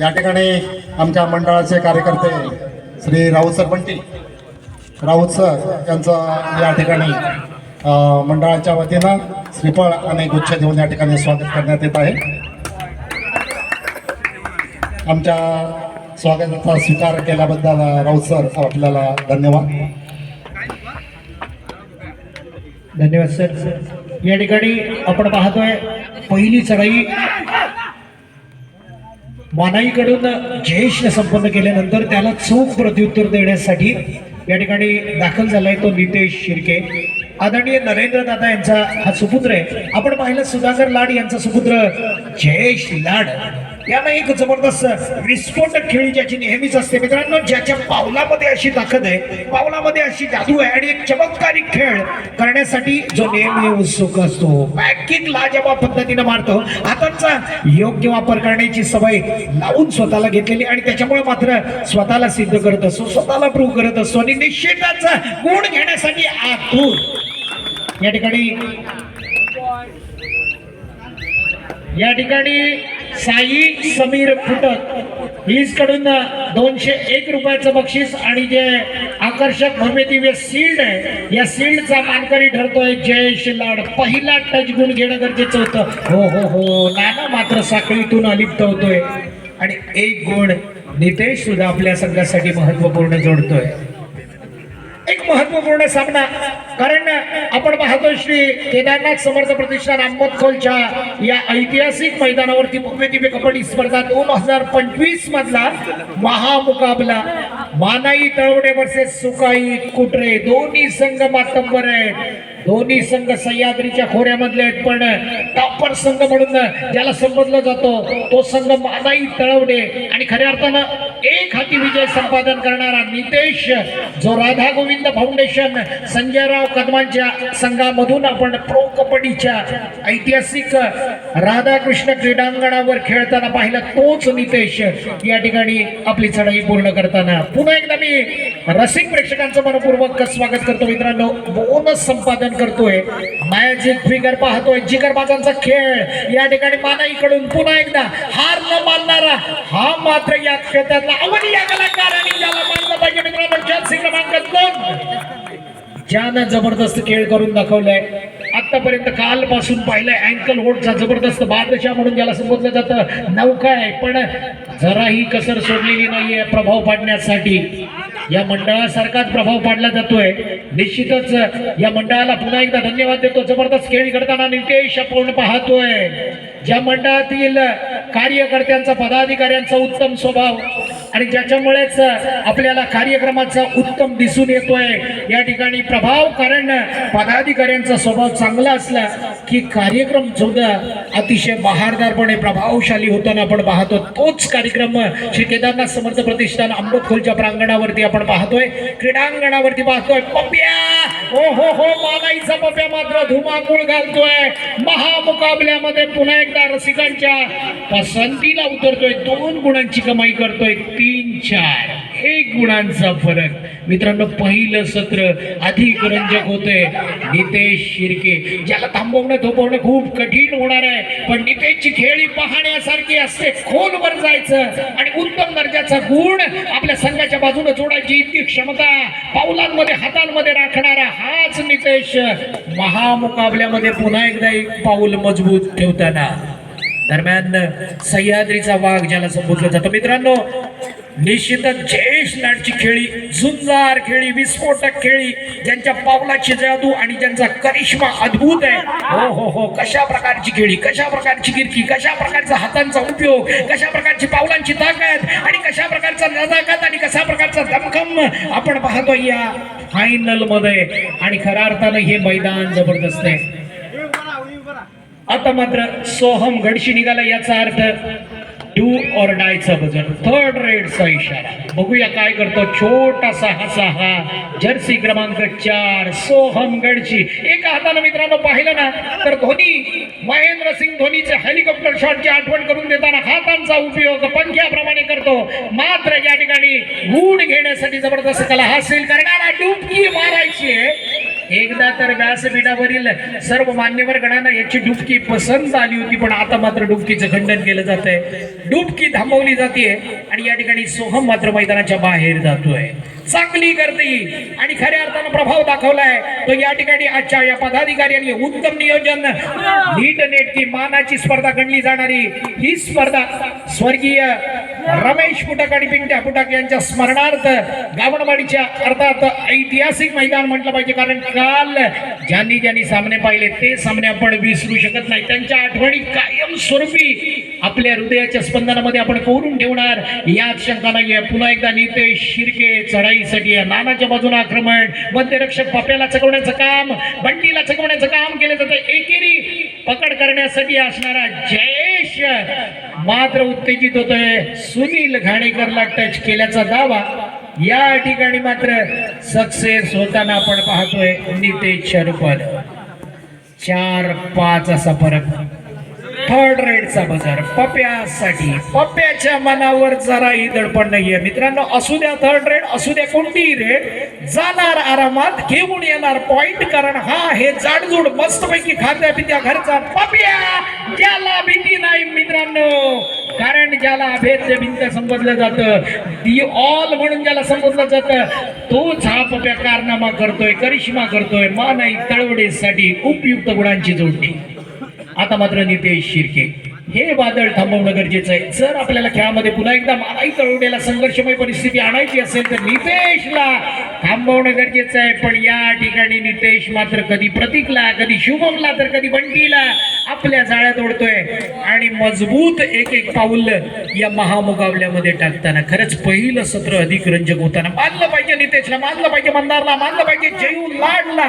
या ठिकाणी आमच्या मंडळाचे कार्यकर्ते श्री राऊत सर बंटी राऊत सर यांचं या ठिकाणी मंडळाच्या वतीनं श्रीफळ आणि गुच्छ देऊन या ठिकाणी स्वागत करण्यात येत आहे. आमच्या स्वागताचा स्वीकार केल्याबद्दल राऊत सर आपल्याला धन्यवाद. धन्यवाद सर. या ठिकाणी आपण पाहतोय पहिली चढाई. मानाईकडून जयेशने संपन्न केल्यानंतर त्याला चोख प्रत्युत्तर देण्यासाठी या ठिकाणी दाखल झालाय तो नितेश शिर्के. आदरणीय नरेंद्र दादा यांचा हा सुपुत्र आहे. आपण पाहिलं सुधाकर लाड यांचा सुपुत्र जयेश लाड. यानं एक जबरदस्त विस्फोटक खेळी ज्याची नेहमीच असते. मित्रांनो ज्याच्या पावलामध्ये अशी ताकद आहे पावलामध्ये अशी जादू आहे आणि एक चमत्कारिक खेळ करण्यासाठी जो नेहमी उत्सुक असतो. बँकिंग लाजवाब पद्धतीनं मारतो. हातांचा योग्य वापर करण्याची सवय लावून स्वतःला घेतलेली आणि त्याच्यामुळे मात्र स्वतःला सिद्ध करत असतो स्वतःला प्रूव्ह करत असतो आणि निश्चिताचा गुण घेण्यासाठी आतूर. या ठिकाणी या ठिकाणी साई समीर फुटक हीच कडून दोनशे एक रुपयाचं बक्षीस आणि जे आकर्षक भव्य दिव्य सील्ड आहे या सील्डचा मानकरी ठरतोय जयेश लाड. पहिला टच गुण घेणं गरजेचं होतं. हो हो हो. नाना मात्र साखळीतून अलिप्त होतोय. आणि एक गुण नितेश सुद्धा आपल्या संघासाठी महत्त्वपूर्ण जोडतोय. एक महत्त्वपूर्ण सामना. कारण आपण पाहतो श्री केदारनाथ समर्थ प्रतिष्ठान अंबतखोलच्या या ऐतिहासिक मैदानावरती भव्य कबड्डी स्पर्धा दोन हजार पंचवीस मधला महामुकाबला. मानाई तळवडे वर्सेस सुकाई कुटरे दोन्ही संघ मातंबर आहेत. दोन्ही संघ सह्याद्रीच्या खोऱ्यामधले आहेत पण टॉपर संघ म्हणून ज्याला संबोधलं जातो तो संघ मानाई तळवडे आणि खऱ्या अर्थानं एक हाती विजय संपादन करणारा नितेश जो राधा गोविंद फाउंडेशन संजयराव कदमांच्या संघामधून आपण प्रो कबड्डीच्या ऐतिहासिक राधाकृष्ण क्रीडांगणावर खेळताना पाहिला तोच नितेश. या ठिकाणी आपली चढाई पूर्ण करताना पुन्हा एकदा मी रसिक प्रेक्षकांचं मनपूर्वक स्वागत करतो मित्रांनो. बोनस संपादन करतोय. मॅजिक फिगर पाहतोय. जिगरबाजांचा खेळ. या ठिकाणी मानाईकडून पुन्हा एकदा हार न मानणारा हा मात्र या क्षेत्रातला अवनीय कलाकार आणि याला मानलं पाहिजे मित्रांनो. जर्सी क्रमांक दोन. ज्यानं जबरदस्त खेळ करून दाखवलाय. आतापर्यंत कालपासून पाहिलंय अँकल होटचा जबरदस्त बादशाह म्हणून ज्याला संबोधलं जातं. नौका आहे पण जराही कसर सोडलेली नाहीये प्रभाव पाडण्यासाठी. या मंडळासारखाच प्रभाव पाडला जातोय. निश्चितच या मंडळाला पुन्हा एकदा धन्यवाद देतो. जबरदस्त खेळ करताना नितेश आपण पाहतोय. ज्या मंडळातील कार्यकर्त्यांचा पदाधिकाऱ्यांचा उत्तम स्वभाव आणि ज्याच्यामुळेच आपल्याला कार्यक्रमाचा उत्तम दिसून येतोय या ठिकाणी प्रभाव कारण पदाधिकाऱ्यांचा स्वभाव चांगला असला की कार्यक्रम सुद्धा अतिशय बहारदारपणे प्रभावशाली होताना आपण पाहतो. तोच कार्यक्रम श्री केदारनाथ समर्थ प्रतिष्ठान आंबोतखोलच्या प्रांगणावरती आपण पाहतोय. क्रीडांगणावरती पाहतोय. पप्या हो हो हो मानाईचा पप्या मात्र धुमाकूळ घालतोय. महामुकाबल्यामध्ये पुन्हा एकदा रसिकांच्या पसंतीला उतरतोय. दोन गुणांची कमाई करतोय. तीन चार. हे गुणांचा फरक. मित्रांनो पहिलं सत्र अधिक रंजक होते नितेश शिर्के ज्याला थांबवणं थोपवणं खूप कठीण होणार आहे पण नितेशची खेळी पाहण्यासारखी असते. खोलवर जायचं आणि उत्तम दर्जाचा गुण आपल्या संघाच्या बाजूने जोडायची इतकी क्षमता पावलांमध्ये हातांमध्ये राखणारा हाच नितेश. महामुकाबल्यामध्ये पुन्हा एकदा एक पाऊल मजबूत ठेवताना. दरम्यान सह्याद्रीचा वाघ ज्याला संबोधलं जातं. मित्रांनो निश्चितच जयेश लाडची खेळी झुंजार खेळी विस्फोटक खेळी ज्यांच्या पावलाची जादू आणि ज्यांचा करिश्मा अद्भुत आहे. हो हो हो कशा प्रकारची खेळी कशा प्रकारची गिरकी कशा प्रकारचा हातांचा उपयोग कशा प्रकारची पावलांची ताकद आणि कशा प्रकारचा नजाकत आणि कशा प्रकारचा दमखम आपण पाहतो या फायनलमध्ये. आणि खऱ्या अर्थानं हे मैदान जबरदस्त आहे. आता मात्र सोहम घडशी निघाला याचा अर्थ डू ऑर डायचं बजर थर्ड रेडचा इशारा. बघूया काय करतो छोटासा हसा हा. जर्सी क्रमांक चार सोहम गडची. एका हातानं मित्रांनो पाहिलं ना तर धोनी महेंद्र सिंग धोनीचे हेलिकॉप्टर शॉटची आठवण करून देताना हातांचा उपयोग पंख्याप्रमाणे करतो. मात्र या ठिकाणी गुण घेण्यासाठी जबरदस्त कला हासिल करणारा डुबकी मारायची आहे. एकदा तर व्यासपीठावरील सर्व मान्यवर गणांना याची डुबकी पसंत आली होती पण आता मात्र डुबकीचं खंडन केलं जात आहे डुबकी थांबवली जाते आणि या ठिकाणी सोहम मात्र मैदानाच्या बाहेर जातोय. चांगली गर्दी. आणि खऱ्या अर्थानं प्रभाव दाखवलाय. तो या ठिकाणी आजच्या या पदाधिकाऱ्यांनी उत्तम नियोजन. नीट नेटकी मानाची स्पर्धा गणली जाणारी. ही स्पर्धा स्वर्गीय रमेश पुटक आणि पिंट्या पुटक यांच्या स्मरणार्थ गावणवाडीच्या अर्थात ऐतिहासिक मैदान म्हटलं पाहिजे. कारण काल ज्यांनी ज्यांनी सामने पाहिले ते सामने आपण विसरू शकत नाही. त्यांच्या आठवणी कायमस्वरूपी आपल्या हृदयाच्या स्पंदनामध्ये आपण कोरून ठेवणार. याच शंका नाहीये. पुन्हा एकदा नितेश शिर्के चढाई आहे. नानाच्या बाजूने आक्रमण. मध्यरक्षक पप्याला चकवण्याचं काम बंडीला चकवण्याचं काम केलं जातं. एकेरी पकड करण्यासाठी असणारा जयेश मात्र उत्तेजित होतोय. सुनील घाणेकरला टच केल्याचा दावा. या ठिकाणी मात्र सक्सेस होताना आपण पाहतोय नितेश शरुपन चार पाच असा फरक. थर्ड रेडचा बाजार पप्यासाठी. पप्याच्या मनावर जराही दडपण नाहीये. मित्रांनो असू द्या थर्ड रेड असू द्या कोणतीही रेड जाणार आरामात घेऊन येणार पॉइंट कारण हा हे जाडजूड मस्तपैकी खात्या पित्या घरचा पप्या. ज्याला भीती नाही मित्रांनो कारण ज्याला अभेद्य भिंत संबोधलं जातं दी ऑल म्हणून ज्याला संबोधलं जातं तोच हा पप्या कारनामा करतोय करिश्मा करतोय मानाई तळवडेसाठी उपयुक्त गुणांची जोडणी. आता मात्र नितेश शिर्के. हे वादळ थांबवणं गरजेचं आहे. जर आपल्याला खेळामध्ये पुन्हा एकदा मानाई तळवडेला संघर्षमय परिस्थिती आणायची असेल तर नितेशला थांबवणं गरजेचं आहे. पण या ठिकाणी नितेश मात्र कधी प्रतीकला कधी शुभमला तर कधी बंटीला आपल्या जाळ्यात ओढतोय. आणि मजबूत एक एक पाऊल या महामुकाबल्यामध्ये टाकताना खरंच पहिलं सत्र अधिक रंजक होताना मानलं पाहिजे नितेशला मानलं पाहिजे मंदारला मानलं पाहिजे जयू लाडला.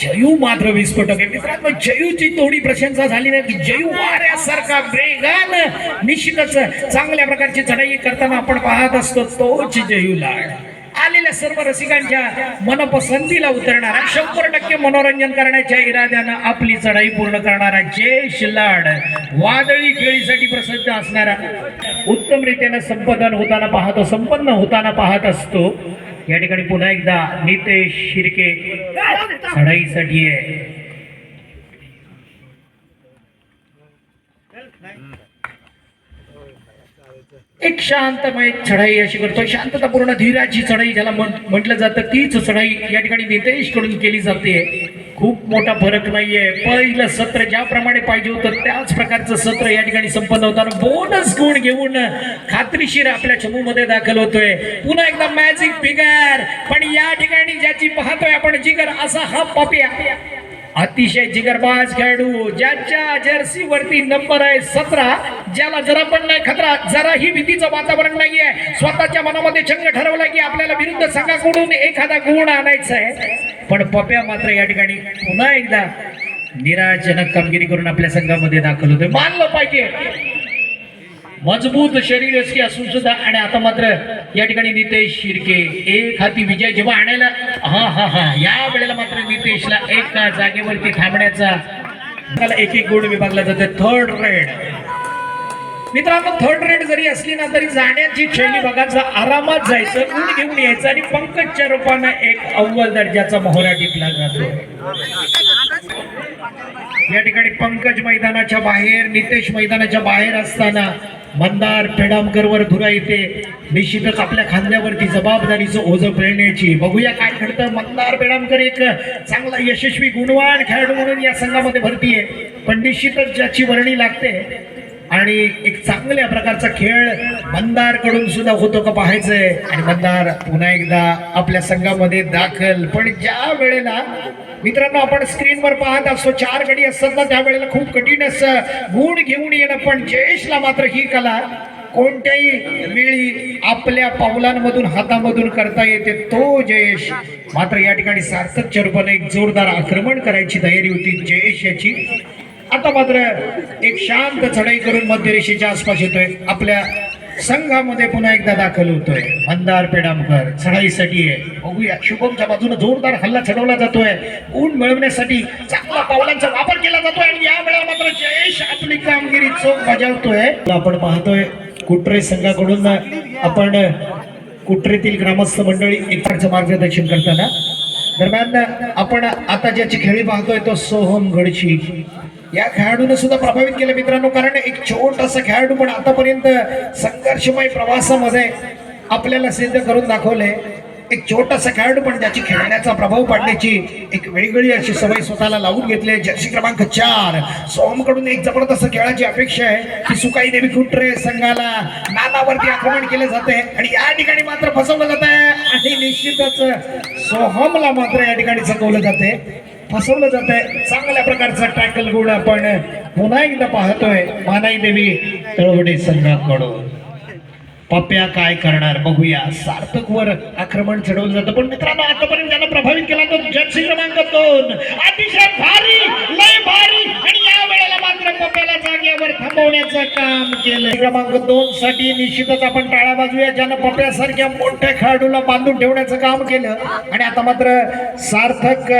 जयू मात्र विस्फोटक आहे. मित्रांनो जयूची थोडी प्रशंसा झाली नाही. की जयू वाऱ्यासारखा वेगान निश्चितच चांगल्या प्रकारची चढाई करताना आपण पाहत असतो तोच जयू लाड. आलेल्या सर्व रसिकांच्या मनपसंतीला उतरणारा शंभर टक्के मनोरंजन करण्याच्या इराद्यानं आपली चढाई पूर्ण करणारा जयश लाड. वादळी खेळीसाठी प्रसिद्ध असणारा उत्तम रीतीने संपादन होताना पाहतो संपन्न होताना पाहत असतो. या ठिकाणी पुन्हा एकदा नितेश शिर्के चढाईसाठी आहे. एक शांतमय चढाई अशी करतो. शांततापूर्ण धीराची चढाई ज्याला म्हण- म्हटलं जातं तीच चढाई या ठिकाणी नितेशकडून केली जाते. खूप मोठा फरक नाहीये. पहिलं सत्र ज्याप्रमाणे पाहिजे होतं त्याच प्रकारचं सत्र या ठिकाणी संपन्न होताना बोनस गुण घेऊन खात्रीशीर आपल्या चमूमध्ये दाखल होतोय. पुन्हा एकदा मॅजिक फिगर पण या ठिकाणी ज्याची पाहतोय आपण जिगर असा हा पप्या. अतिशय जिगरबाज खेळाडू ज्याच्या जर्सी वरती नंबर आहे सतरा ज्याला जरा पण नाही खतरा जराही भीतीचं वातावरण नाहीये. स्वतःच्या मनामध्ये चंग ठरवला की आपल्याला विरुद्ध संघाकडून एखादा गुण आणायचा आहे. पण पप्या मात्र या ठिकाणी पुन्हा एकदा निराजनक कामगिरी करून आपल्या संघामध्ये दाखल होतोय. मानलं पाहिजे. मजबूत शरीर असते असून सुद्धा आणि आता मात्र या ठिकाणी नितेश शिर्के एक हाती विजय जेव्हा आणायला हा हा हा या वेळेला मात्र नितेशला एका जागेवरती थांबण्याचा त्याला एक एक गुण विभागला जातो थर्ड रेड मित्रांनो थर्ड रेड जरी असली ना तरी जाण्याची शैली बघायचा आरामात जायचं गुण घेऊन यायचं आणि पंकजच्या रूपानं एक अव्वल दर्जाचा मोहरा टिपला जातो. या ठिकाणी पंकज मैदानाच्या बाहेर नितेश मैदानाच्या बाहेर असताना मंदार पेडामकरवर धुरा येते. निश्चितच आपल्या खांद्यावरती जबाबदारीचं ओझं पेळण्याची. बघूया काय घडतं. मंदार पेडामकर एक चांगला यशस्वी गुणवान खेळाडू म्हणून या संघामध्ये भरती आहे. पण निश्चितच ज्याची वर्णी लागते आणि एक चांगल्या प्रकारचा खेळ मंदारकडून सुद्धा होतो का पाहायचंय. आणि मंदार पुन्हा एकदा आपल्या संघामध्ये दाखल. पण ज्या वेळेला मित्रांनो आपण स्क्रीनवर पाहत असतो. चार गडी असतात ना त्यावेळेला खूप कठीण असं गुण घेऊन येणं पण जयेशला मात्र ही कला कोणत्याही वेळी आपल्या पावलांमधून हातामधून करता येते. तो जयेश मात्र या ठिकाणी सार्थक चरपण एक जोरदार आक्रमण करायची तयारी होती जयेश याची. आता मात्र एक शांत चढाई करून मध्यरेषेच्या आसपास येतोय. आपल्या संघामध्ये पुन्हा एकदा दाखल होतोय. मंदार पेडामकर चढाईसाठी आहे. बघूया शुभमच्या बाजूने जोरदार हल्ला चढवला जातोय. गुण मिळवण्यासाठी चांगला पावलांचा वापर केला जातोय आणि या वेळा मात्र जयेश आपली कामगिरी चोख बजावतोय. आपण पाहतोय कुट्रे संघाकडून आपण कुट्रेतील ग्रामस्थ मंडळी एकाच मार्गदर्शन करताना. दरम्यान आपण आता ज्याची खेळी पाहतोय तो सोहम गडची या खेळाडूने सुद्धा प्रभावित केलं मित्रांनो कारण एक छोटासा खेळाडू पण आतापर्यंत संघर्षमय प्रवासामध्ये आपल्याला सिद्ध करून दाखवले एक छोटासा खेळाडू पण ज्याची खेळण्याचा प्रभाव पाडण्याची एक वेगळी अशी सवय स्वतःला लावून घेतली आहे. जर्सी क्रमांक चार. सोहमकडून एक जबरदस्त खेळाची अपेक्षा आहे की सुकाई देवी कुट्रे संघाला नानावरती आक्रमण केले जाते आणि या ठिकाणी मात्र फसवलं जात आहे. आणि निश्चितच सोहमला मात्र या ठिकाणी चकवलं जाते फसवलं जात आहे चांगल्या प्रकारचा टॅकल गुण आपण पुन्हा एकदा पाहतोय. मानाई देवी तळवडे संघाकडून पप्प्या काय करणार बघूया. सार्थक वर आक्रमण चढवलं जातं. पण मित्रांनो आतापर्यंत ज्यांना प्रभावित केला तो जर्सी क्रमांक दोन अतिशय भारी लय भारी. आणि या वेळेला मात्र पप्प्याला जागेवर थांबवण्याचं काम केलं क्रमांक दोन साठी निश्चितच आपण टाळा बाजूया ज्यानं पप्प्यासारख्या मोठ्या खेळाडूला बांधून ठेवण्याचं काम केलं. आणि आता मात्र सार्थक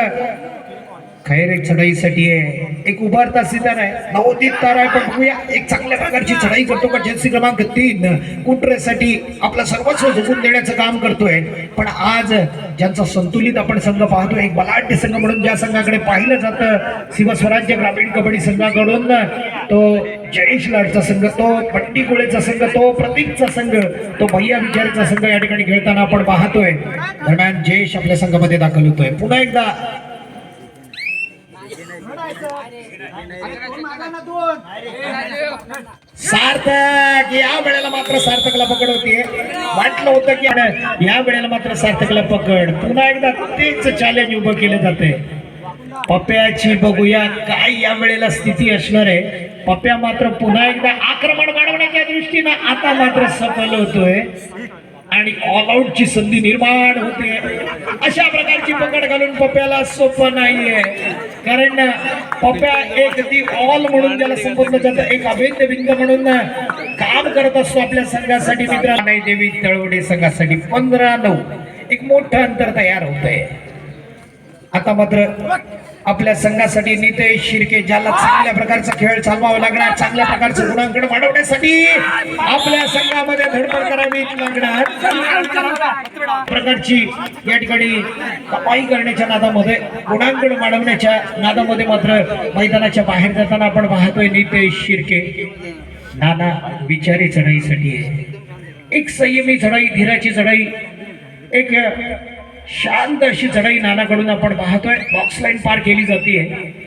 खैर एक चढाईसाठी आहे? एक उभारता सितार आहे. नवोदित तार आहे पण बघूया. एक चांगल्या प्रकारची चढाई करतो का? जर्सी क्रमांक तीन. कुट्रेसाठी आपलं सर्वस्व झुकून देण्याचं काम करतोय. पण आज ज्यांचा संतुलित आपण संघ पाहतो एक बलाढ्य संघ म्हणून ज्या संघाकडे पाहिलं जातं शिवस्वराज्य ग्रामीण कबड्डी संघाकडून तो जयेश लाडचा संघ तो पट्टी कुळेचा संघ तो प्रतीकचा संघ तो भैया विचारचा संघ या ठिकाणी खेळताना आपण पाहतोय. दरम्यान जयेश आपल्या संघामध्ये दाखल होतोय. पुन्हा एकदा सार्थक या वेळेला मात्र सार्थकला पकड होती. वाटलं होतं की अरे, या वेळेला मात्र सार्थकला पकड. पुन्हा एकदा तेच चॅलेंज उभं केलं जाते पप्प्याची बघूया काय या वेळेला स्थिती असणार आहे. पप्प्या मात्र पुन्हा एकदा आक्रमण वाढवण्याच्या दृष्टीनं आता मात्र सफल होतोय. आणि ऑल आउटची संधी निर्माण होते. अशा प्रकारची पकड घालून पप्प्याला सोपं नाहीये. कारण पप्या एक ती ऑल म्हणून ज्याला संबोधलं जातं एक अभेद्य बिंद म्हणून काम करत असतो आपल्या संघासाठी मित्र. नाही देवी तळवडे संघासाठी पंधरा नऊ. एक मोठं अंतर तयार होतंय. आता मात्र आपल्या संघासाठी नितेश शिर्के ज्याला चांगल्या प्रकारचा खेळ चालवावा लागणार चांगल्या प्रकारचं गुणांकन वाढवण्यासाठी आपल्या संघामध्ये धडपड करावी लागणार. प्रकारची या ठिकाणी कपाई करण्याच्या नादामध्ये गुणांकन वाढवण्याच्या नादामध्ये मात्र मैदानाच्या बाहेर जाताना आपण पाहतोय नितेश शिर्के. नाना विचारी चढाईसाठी आहे. एक संयमी चढाई धीराची चढाई एक शांत अशी चढाई नानाकडून आपण पाहतोय. बॉक्स लाईन पार केली जाते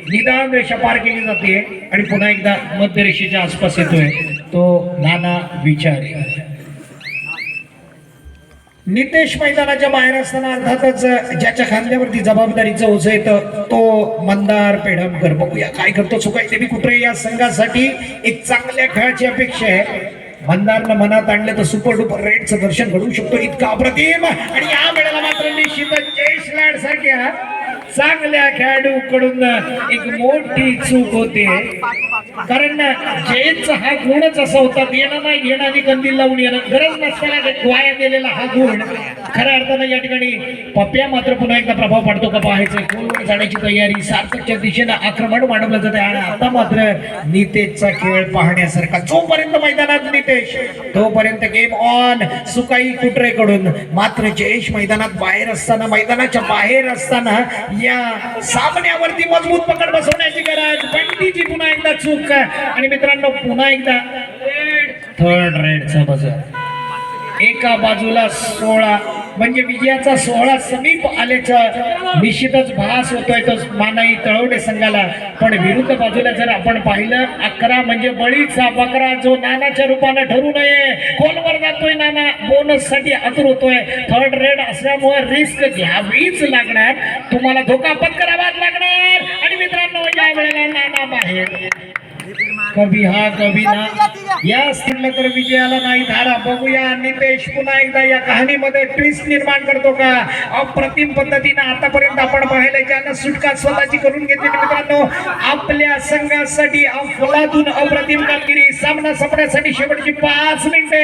निदान रेषा पार केली जाते आणि पुन्हा एकदा मध्य रेषेच्या आसपास येतोय तो नाना विचारे. नितेश मैदानाच्या बाहेर असताना अर्थातच ज्याच्या खांद्यावरती जबाबदारीचं ओझ येतं तो मंदार पेढमकर. बघूया काय करतो चुकायचे मी कुठे या संघासाठी एक चांगल्या खेळाची अपेक्षा आहे. मंदारनं मनात आणलं तर सुपर डुपर रेडचं दर्शन घडू शकतो. इतका अप्रतिम! आणि या वेळेला मात्र निश्चितच जयेश लाड सारख्या चांगल्या खेळाडूकडून एक मोठी चूक होते. कारण जयेशचा हा गुणच असा होता देणं नाही घेणं आणि कंदील लावून येणं गरज नसताना वाया गेलेला हा गुण खऱ्या अर्थानं या ठिकाणी पप्प्या मात्र पुन्हा एकदा प्रभाव पडतो. का पाहायचं गोलवर जाण्याची तयारी सार्थकच्या दिशेनं आक्रमण वाढवलं जाते आणि आता मात्र नितेशचा खेळ पाहण्यासारखा. जोपर्यंत मैदानात नितेश तोपर्यंत गेम ऑन सुकाई कुटरेकडून मात्र जयेश मैदानात बाहेर असताना मैदानाच्या बाहेर असताना या सामन्यावरती मजबूत पकड बसवण्याची गरज. बंटीची पुन्हा एकदा चूक. आणि मित्रांनो पुन्हा एकदा थर्ड रेडचा बजर एका बाजूला सोळा म्हणजे विजयाचा सोहळा समीप आल्याचा निश्चितच भास होतोय तो मानाई तळवडे संघाला. पण विरुद्ध बाजूला जर आपण पाहिलं अकरा म्हणजे बळीचा बकरा जो नानाच्या रूपानं ठरू नये. खोलवर जातोय नाना बोनससाठी आतुर होतोय. थर्ड रेड असल्यामुळे रिस्क घ्यावीच लागणार. तुम्हाला धोका पत्करावाच लागणार. आणि मित्रांनो या वेळेला नाना बाहेर. कभी हा कभी ना. या म्हटलं तर विजयाला नाही धारा बघूया नितेश पुन्हा एकदा या कहाणीमध्ये ट्विस्ट निर्माण करतो का? अप्रतिम पद्धतीनं आतापर्यंत आपण पाहिलं ज्यानं सुटका स्वतःची करून घेतली. मित्रांनो आपल्या संघासाठी अफलातून अप्रतिम कामगिरी. सामना संपण्यासाठी शेवटची पाच मिनिटे.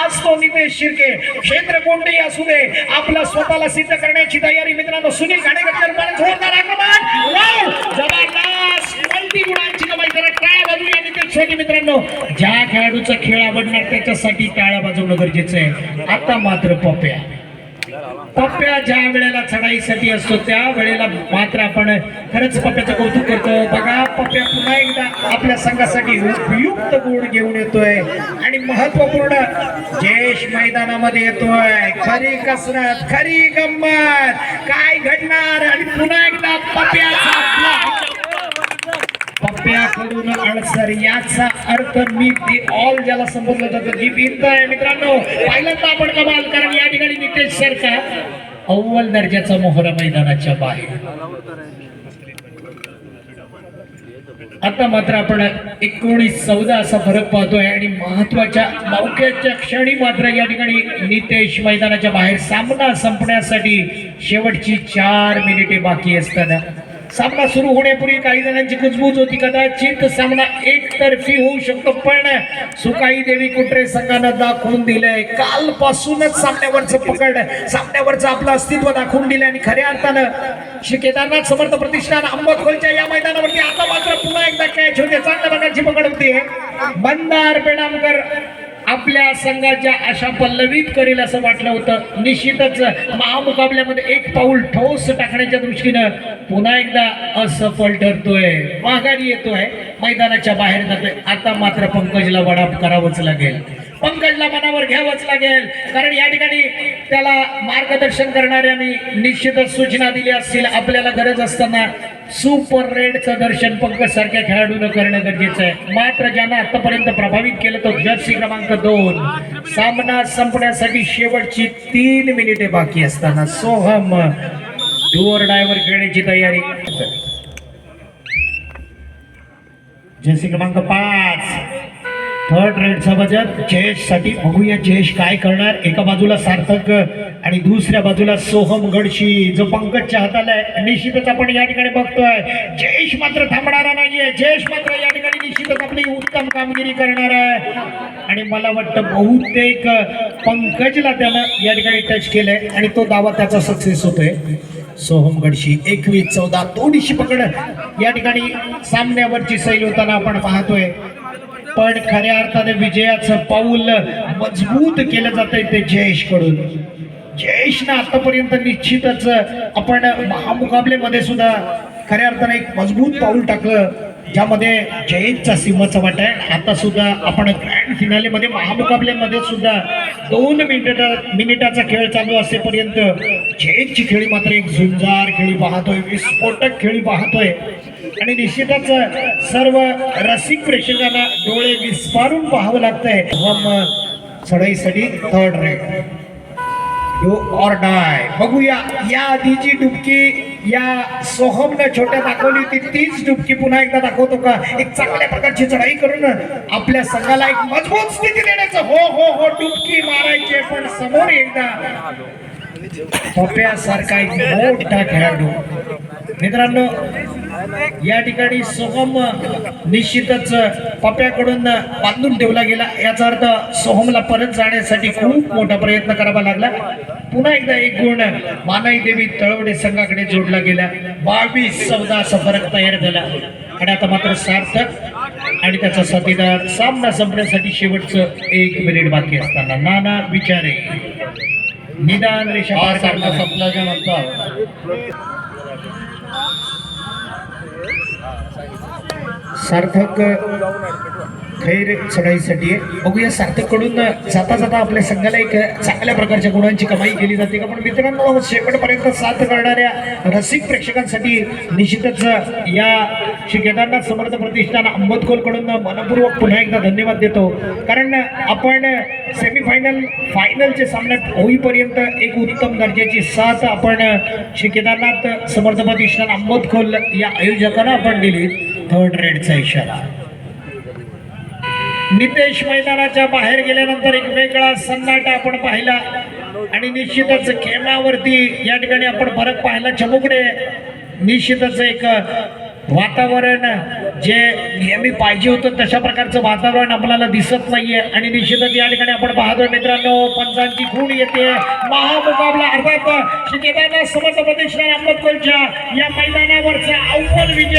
आज तो नितेश शिर्के क्षेत्र कोणतेही असू दे आपला स्वतःला सिद्ध करण्याची तयारी मित्रांनो सुनील घाणेकर जोरदार आक्रमण. जबरदस्त मल्टी गुणांची कमाई करत टाळ्या वाजवूया नितेश शेट्टी मित्रांनो. ज्या खेळाडूचा खेळ आवडणार त्याच्यासाठी टाळ्या वाजवणं गरजेचं आहे. आता मात्र पप्या पप्प्या ज्या वेळेला चढाईसाठी असतो त्या वेळेला मात्र आपण खरंच पप्प्याचं कौतुक करतो. बघा पप्प्या पुन्हा एकदा आपल्या संघासाठी उपयुक्त गुण घेऊन येतोय. आणि महत्त्वपूर्ण जेश मैदानामध्ये येतोय. खरी कसरत खरी गंमत. काय घडणार? आणि पुन्हा एकदा पप्प्याचा आपल्याकडून अडसर. याचा अर्थ मी दी ऑल ज्याला संबोधलं जातं जी भिंत आहे. मित्रांनो पहिल्यांदा आपण कमाल कारण या ठिकाणी नितेश सरकार अव्वल दर्जाचा मोहरा मैदानाच्या बाहेर. आता मात्र आपण एकोणीस चौदा असा फरक पाहतोय आणि महत्त्वाच्या मौक्याच्या क्षणी मात्र या ठिकाणी नितेश मैदानाच्या बाहेर सामना संपण्यासाठी शेवटची चार मिनिटे बाकी असताना सामना सुरू होण्यापूर्वी काही जणांची कुजबूज होती कदाचित सामना एकतर्फी होऊ शकतो पण सुकाई देवी कुठे संघानं दाखवून दिलंय. कालपासूनच सामन्यावरचं पकड सामन्यावरचं आपलं अस्तित्व दाखवून दिलंय आणि खऱ्या अर्थानं श्री केदारनाथ समर्थ प्रतिष्ठान अंबतखोलच्या या मैदानावरती आता मात्र पुन्हा एकदा कॅच होते. चांगल्या प्रकारची पकड होती. मंदार पेडामकर आपल्या संघाच्या अशा पल्लवीत करेल असं वाटलं होतं. निश्चितच महामुकाबल्यामध्ये एक पाऊल ठोस टाकण्याच्या दृष्टीनं पुन्हा एकदा असफल ठरतोय. माघारी येतोय. मैदानाच्या बाहेर जातोय. आता मात्र पंकजला वडाप करावंच लागेल. पंकजला मनावर घ्यावंच लागेल. कारण या ठिकाणी त्याला मार्गदर्शन करणाऱ्यांनी निश्चितच सूचना दिल्या असतील. आपल्याला गरज असताना सुपर रेडचं दर्शन पंकज सारख्या खेळाडूनं करणं गरजेचं आहे. मात्र ज्यांना आतापर्यंत प्रभावित केलं तो जर्सी क्रमांक दोन. सामना संपण्यासाठी शेवटची तीन मिनिटे बाकी असताना सोहम डुअर डायव्हर खेळण्याची तयारी. जर्सी क्रमांक पाच. थर्ड रेडचा बजेट जयेशसाठी बघूया जयेश काय करणार. एका बाजूला सार्थक आणि दुसऱ्या बाजूला सोहम गडशी. जो पंकजच्या हाताला आहे निश्चितच आपण या ठिकाणी बघतोय. जयेश मात्र थांबणारा नाहीये. जयेश मात्र या ठिकाणी निश्चितच आपली उत्तम कामगिरी करणार आहे. आणि मला वाटतं बहुतेक पंकजला त्यानं या ठिकाणी टच केलंय. आणि तो दावा त्याचा सक्सेस होतोय. सोहम गडशी एकवीस चौदा थोडीशी पकड या ठिकाणी सामन्यावरची सैल होताना आपण पाहतोय. पण खऱ्या अर्थाने विजयाचं पाऊल मजबूत केलं जातंय ते जयेशकडून जयेशनं आतापर्यंत निश्चितच आपण महामुकाबलेमध्ये सुद्धा खऱ्या अर्थाने एक मजबूत पाऊल टाकलं. ज्यामध्ये जयेशचा सिंहाचा वाटा आहे. आता सुद्धा आपण ग्रँड फिनालेमध्ये महामुकाबल्यामध्ये सुद्धा दोन मिनिटा मिनिटाचा खेळ चालू असेपर्यंत जयेशची खेळी मात्र एक झुंजार खेळी पाहतोय विस्फोटक खेळी पाहतोय. आणि निश्चितच सर्व रसिक प्रेक्षकांना डोळे विस्फारून पाहावं लागतंय. हम चढाईसाठी third rank you or die बघूया या आधीची डुबकी या सोहमनं छोट्या दाखवली होती तीच डुबकी पुन्हा एकदा दाखवतो का? एक चांगल्या प्रकारची चढाई करून आपल्या संघाला एक मजबूत स्थिती देण्याचं हो हो हो डुबकी मारायची पण समोर एकदा पप्यासारखा एक मोठा खेळाडू. मित्रांनो या ठिकाणी सोहम निश्चितच पप्याकडून बांधून ठेवला गेला. याचा अर्थ सोहमला परत जाण्यासाठी खूप मोठा प्रयत्न करावा लागला. पुन्हा एकदा एक गुण मानाई देवी तळवडे संघाकडे जोडला गेला. बावीस चौदा असा फरक तयार झाला. आणि आता मात्र सार्थक आणि त्याचा साथीदार सामना संपण्यासाठी शेवटचं एक मिनिट बाकी असताना नाना विचारे निदान रेषा सामना संपल्याच्या नंतर. सार्थक खैर सोडायसाठी. बघूया सार्थककडून जाता जाता आपल्या संघाला एक चांगल्या प्रकारच्या गुणांची कमाई केली जाते. का पण मित्रांनो शेवटपर्यंत साथ करणाऱ्या रसिक प्रेक्षकांसाठी निश्चितच या श्री केदारनाथ समर्थ प्रतिष्ठान अंबतकोलकडून मनपूर्वक पुन्हा एकदा धन्यवाद देतो. कारण आपण सेमीफायनल फायनलचे सामन्यात होईपर्यंत एक उत्तम दर्जाची साथ आपण श्री केदारनाथ समर्थ प्रतिष्ठान अंबतखोल या आयोजकांना आपण दिली. थर्ड रेडचा इशारा. नितेश मैदानाच्या बाहेर गेल्यानंतर एक वेगळा सन्नाटा आपण पाहिला. आणि निश्चितच खेळावरती या ठिकाणी आपण फरक पाहिला. चमुकडे निश्चितच एक वातावरण जे नेहमी पाहिजे होतं तशा प्रकारचं वातावरण आपल्याला दिसत नाहीये. आणि निश्चितच या ठिकाणी आपण पाहतोय मित्रांनो पंचांची खूण येते. महामुकाबला अर्थात श्री केदारनाथ समर्थ प्रतिष्ठान अहमदकोलच्या या मैदानावरचा अव्वल विजय